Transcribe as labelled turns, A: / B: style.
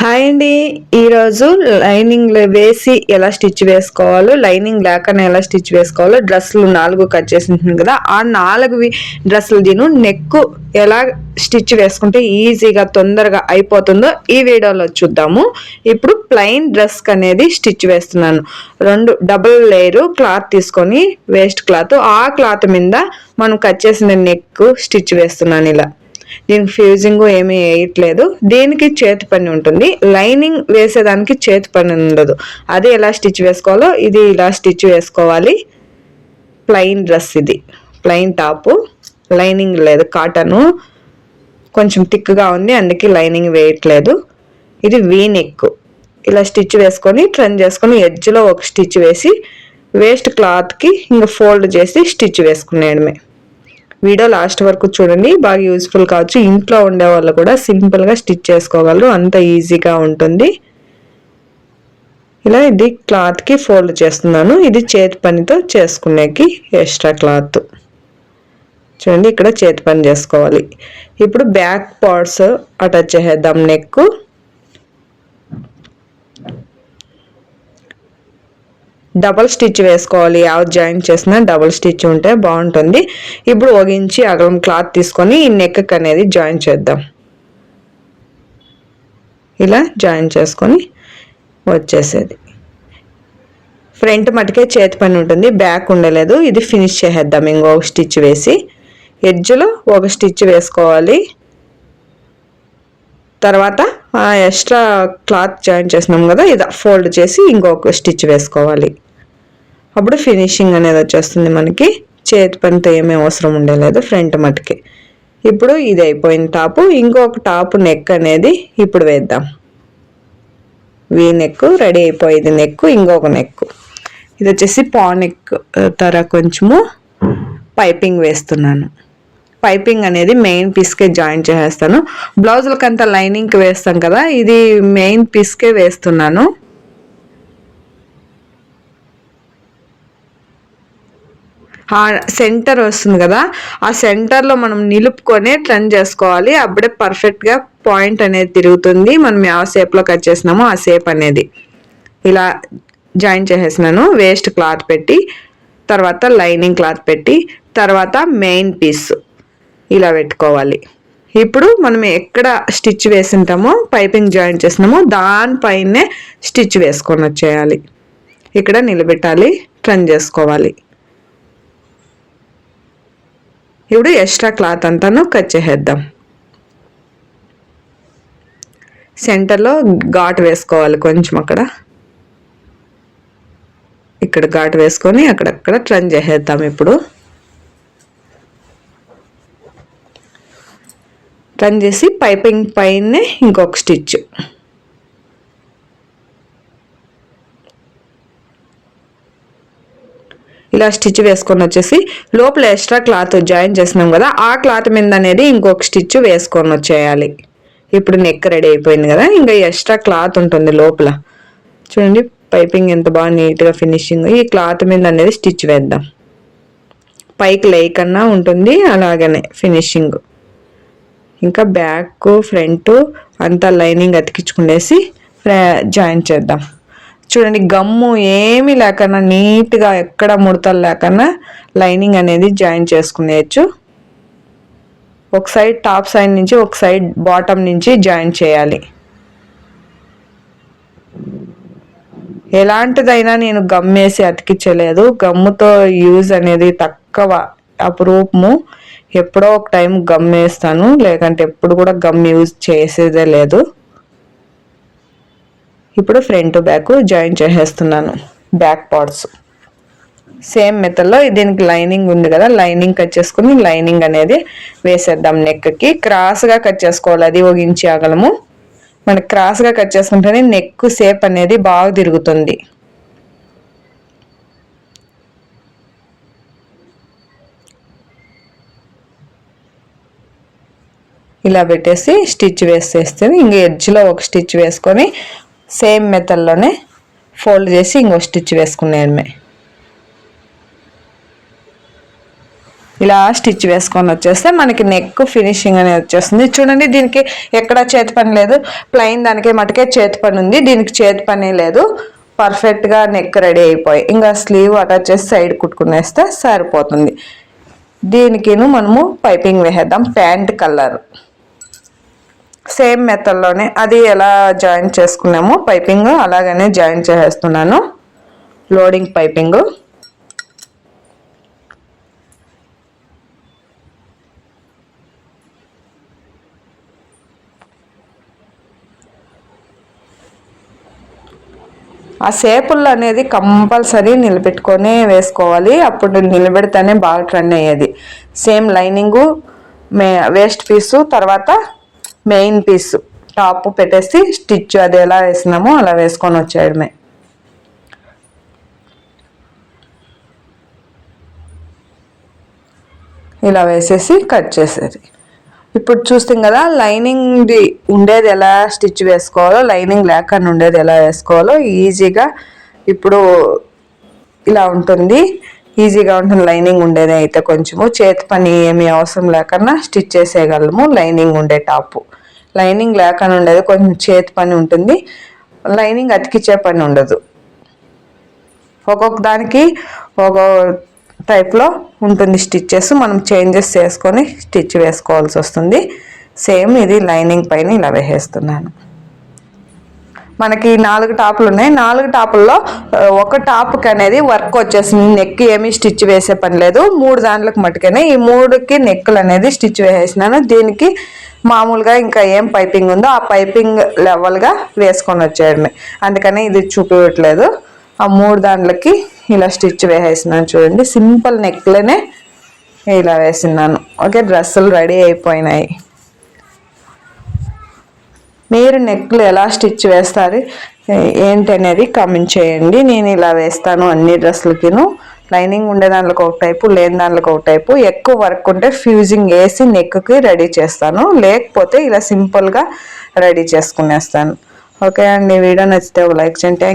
A: Hi అండి. ఈరోజు lining వేసి ఎలా స్టిచ్ వేసుకోవాలో లైనింగ్ లేకనే ఎలా స్టిచ్ వేసుకోవాలో డ్రెస్సులు నాలుగు కట్ చేసింది కదా ఆ నాలుగు డ్రెస్సులు దీని నెక్ ఎలా స్టిచ్ వేసుకుంటే ఈజీగా తొందరగా అయిపోతుందో ఈ వీడియోలో చూద్దాము. ఇప్పుడు ప్లెయిన్ డ్రెస్ అనేది స్టిచ్ వేస్తున్నాను. రెండు డబుల్ లేయరు క్లాత్ తీసుకొని వేస్ట్ క్లాత్. ఆ క్లాత్ మీద మనం కట్ చేసిన నెక్ స్టిచ్ వేస్తున్నాను ఇలా. నేను ఫ్యూజింగ్ ఏమీ వేయట్లేదు. దీనికి చేతి పని ఉంటుంది? లైనింగ్ వేసేదానికి చేతి పని ఉండదు. అది ఎలా స్టిచ్ వేసుకోవాలో ఇది ఇలా స్టిచ్ వేసుకోవాలి. ప్లెయిన్ డ్రెస్ ఇది. Plain top. లైనింగ్ లేదు. కాటను కొంచెం థిక్గా ఉంది. అందుకే లైనింగ్ వేయట్లేదు. ఇది వీ నెక్. ఇలా స్టిచ్ వేసుకొని ట్రన్ చేసుకొని ఎడ్జ్లో ఒక స్టిచ్ వేసి వేస్ట్ క్లాత్కి ఇంకా ఫోల్డ్ చేసి స్టిచ్ వేసుకునేయడమే. వీడియో లాస్ట్ వరకు చూడండి. బాగా యూస్ఫుల్ కావచ్చు. ఇంట్లో ఉండే వాళ్ళు కూడా సింపుల్గా స్టిచ్ చేసుకోగలరు. అంత ఈజీగా ఉంటుంది. ఇలా ఇది క్లాత్కి ఫోల్డ్ చేస్తున్నాను. ఇది చేతి పనితో చేసుకునేకి ఎక్స్ట్రా క్లాత్ చూడండి ఇక్కడ చేతి పని చేసుకోవాలి. ఇప్పుడు బ్యాక్ పార్ట్స్ అటాచ్ చేసేద్దాం. నెక్ డబల్ స్టిచ్ వేసుకోవాలి. ಯಾವ జాయిన్ చేసినా డబల్ స్టిచ్ ఉంటే బాగుంటుంది. ఇప్పుడు ఒక ఇంచి అగలం క్లాత్ తీసుకొని ఈ నెక్ అనేది జాయిన్ చేద్దాం. ఇలా జాయిన్ చేసుకొని వచ్చేసేది. ఫ్రంట్ మటుకే చేతి పని ఉంటుంది. బ్యాక్ ఉండలేదు. ఇది ఫినిష్ చేసేద్దాం. ఇంకొక స్టిచ్ వేసి ఎడ్జ్లో ఒక స్టిచ్ వేసుకోవాలి. తర్వాత ఎక్స్ట్రా క్లాత్ జాయిన్ చేసినాం కదా ఇది ఫోల్డ్ చేసి ఇంకొక స్టిచ్ వేసుకోవాలి. అప్పుడు ఫినిషింగ్ అనేది వచ్చేస్తుంది మనకి. చేతి పనితో ఏమీ అవసరం ఉండలేదు ఫ్రంట్ మటుకి. ఇప్పుడు ఇది అయిపోయిన టాపు ఇంకొక టాపు నెక్ అనేది ఇప్పుడు వేద్దాం. వీ నెక్ రెడీ అయిపోయేది నెక్ ఇంకొక నెక్ ఇది వచ్చేసి పా నెక్ తర కొంచెము పైపింగ్ వేస్తున్నాను. పైపింగ్ అనేది మెయిన్ పీస్కే జాయిన్ చేసేస్తాను. బ్లౌజులకి లైనింగ్కి వేస్తాం కదా ఇది మెయిన్ పీస్కే వేస్తున్నాను. ఆ సెంటర్ వస్తుంది కదా ఆ సెంటర్లో మనం నిలుపుకొని టర్న్ చేసుకోవాలి. అప్పుడే పర్ఫెక్ట్గా పాయింట్ అనేది తిరుగుతుంది. మనం ఆ షేప్లో కట్ చేసినామో ఆ షేప్ అనేది. ఇలా జాయిన్ చేసేసినాను. వేస్ట్ క్లాత్ పెట్టి తర్వాత లైనింగ్ క్లాత్ పెట్టి తర్వాత మెయిన్ పీస్ ఇలా పెట్టుకోవాలి. ఇప్పుడు మనం ఎక్కడ స్టిచ్ వేసింటామో పైపింగ్ జాయిన్ చేసినామో దానిపైనే స్టిచ్ వేసుకొని వచ్చేయాలి. ఇక్కడ నిలబెట్టాలి ట్రన్ చేసుకోవాలి. ఇప్పుడు ఎక్స్ట్రా క్లాత్ అంతాను కట్ చేసేద్దాం. సెంటర్లో ఘాట్ వేసుకోవాలి కొంచెం అక్కడ. ఇక్కడ ఘాట్ వేసుకొని అక్కడక్కడ ట్రన్ చేసేద్దాం ఇప్పుడు. ట్రన్ చేసి పైపింగ్ పైనే ఇంకొక స్టిచ్. ఇలా స్టిచ్ వేసుకొని వచ్చేసి లోపల ఎక్స్ట్రా క్లాత్ జాయిన్ చేసినాం కదా ఆ క్లాత్ మీద అనేది ఇంకొక స్టిచ్ వేసుకొని వచ్చేయాలి. ఇప్పుడు నెక్ రెడీ అయిపోయింది కదా ఇంకా ఎక్స్ట్రా క్లాత్ ఉంటుంది లోపల. చూడండి పైపింగ్ ఎంత బాగా నీట్గా ఫినిషింగ్. ఈ క్లాత్ మీద అనేది స్టిచ్ వేద్దాం. పైకి లేకన్నా ఉంటుంది అలాగనే ఫినిషింగ్. ఇంకా బ్యాక్ ఫ్రంట్ అంతా లైనింగ్ అతికించుకునేసి జాయిన్ చేద్దాం. చూడండి గమ్ము ఏమీ లేకన్నా నీట్గా ఎక్కడ ముడతలు లేకన్నా లైనింగ్ అనేది జాయిన్ చేసుకునేయచ్చు ఒక సైడ్ టాప్ సైడ్ నుంచి ఒక సైడ్ బాటమ్ నుంచి జాయిన్ చేయాలి. ఎలాంటిదైనా నేను గమ్మేసి అతికించలేదు. గమ్ముతో యూజ్ అనేది తక్కువ అపురూపము. ఎప్పుడో ఒక టైం గమ్ వేస్తాను. లేకంటే ఎప్పుడు కూడా గమ్ యూజ్ చేసేదే లేదు. ఇప్పుడు ఫ్రంట్ బ్యాక్ జాయిన్ చేసేస్తున్నాను. Back parts. సేమ్ మెథడ్లో దీనికి లైనింగ్ ఉంది కదా లైనింగ్ కట్ చేసుకుని లైనింగ్ అనేది వేసేద్దాం నెక్కి. క్రాస్గా కట్ చేసుకోవాలి అది ఒక ఇంచి అగలము మనకి క్రాస్గా కట్ చేసుకుంటేనే నెక్ సేప్ అనేది బాగా తిరుగుతుంది. ఇలా పెట్టేసి స్టిచ్ వేసేస్తే ఇంక ఎడ్జ్లో ఒక స్టిచ్ వేసుకొని సేమ్ మెథడ్లోనే ఫోల్డ్ చేసి ఇంకో స్టిచ్ వేసుకునేయడమే. ఇలా స్టిచ్ వేసుకొని వచ్చేస్తే మనకి నెక్ ఫినిషింగ్ అనేది వచ్చేస్తుంది. చూడండి దీనికి ఎక్కడ చేతి పని లేదు. ప్లెయిన్ దానికి మటుకే చేతి పని ఉంది. దీనికి చేతి పని లేదు. పర్ఫెక్ట్గా నెక్ రెడీ అయిపోయి ఇంకా స్లీవ్ అటాచ్ చేసి సైడ్ కుట్టుకునేస్తే సరిపోతుంది. దీనికిను మనము పైపింగ్ వేసేద్దాం. Pant colour. సేమ్ మెథడ్లోనే అది ఎలా జాయిన్ చేసుకున్నామో పైపింగ్ అలాగనే జాయిన్ చేసేస్తున్నాను. Loading piping. ఆ సేపుల్లో అనేది కంపల్సరీ నిలబెట్టుకొని వేసుకోవాలి. అప్పుడు నిలబెడితేనే బాగా రన్ అయ్యేది. సేమ్ లైనింగు మే వేస్ట్ పీసు తర్వాత మెయిన్ పీస్ టాప్ పెట్టేసి స్టిచ్ అది ఎలా వేసినామో అలా వేసుకొని వచ్చేయడమే ఇలా వేసేసి కట్ చేసేది. ఇప్పుడు చూస్తాం కదా లైనింగ్ది ఉండేది ఎలా స్టిచ్ వేసుకోవాలో లైనింగ్ లేకుండా ఉండేది ఎలా వేసుకోవాలో ఈజీగా ఇప్పుడు ఇలా ఉంటుంది. ఈజీగా ఉంటుంది లైనింగ్ ఉండేది అయితే కొంచెము. చేతి పని ఏమీ అవసరం లేకుండా స్టిచ్ చేసేయగలము లైనింగ్ ఉండే టాపు. లైనింగ్ లేకుండా ఉండేది కొంచెం చేతి పని ఉంటుంది. లైనింగ్ అతికిచ్చే పని ఉండదు. ఒక్కొక్క దానికి ఒక్కొక్క టైప్లో ఉంటుంది స్టిచ్చెస్ మనం చేంజెస్ చేసుకొని స్టిచ్ వేసుకోవాల్సి వస్తుంది. సేమ్ ఇది లైనింగ్ పైన ఇలా వేసేస్తున్నాను. మనకి నాలుగు టాపులు ఉన్నాయి. నాలుగు టాపుల్లో ఒక టాప్కి అనేది వర్క్ వచ్చేసింది. నెక్ ఏమీ స్టిచ్ వేసే పని లేదు. మూడు దాంట్లకు మట్టుకనే ఈ మూడుకి నెక్కులు అనేది స్టిచ్ వేసేసినాను. దీనికి మామూలుగా ఇంకా ఏం పైపింగ్ ఉందో ఆ పైపింగ్ లెవెల్గా వేసుకొని వచ్చేయడమే అందుకని ఇది చూపించట్లేదు ఆ మూడు దాంట్లకి ఇలా స్టిచ్ వేసేసినాను చూడండి. సింపుల్ నెక్లనే ఇలా వేసినాను ఓకే డ్రెస్సులు రెడీ అయిపోయినాయి. మీరు నెక్లు ఎలా స్టిచ్ వేస్తారు ఏంటి అనేది కామెంట్ చేయండి. నేను ఇలా వేస్తాను అన్ని డ్రెస్సులకిను. లైనింగ్ ఉండే దాంట్లో ఒక టైపు లేని దాంట్లో ఒక టైపు. ఎక్కువ వర్క్ ఉంటే ఫ్యూజింగ్ వేసి నెక్కి రెడీ చేస్తాను. లేకపోతే ఇలా సింపుల్గా రెడీ చేసుకునేస్తాను. ఓకే అండి వీడియో నచ్చితే ఒక లైక్ చేయండి.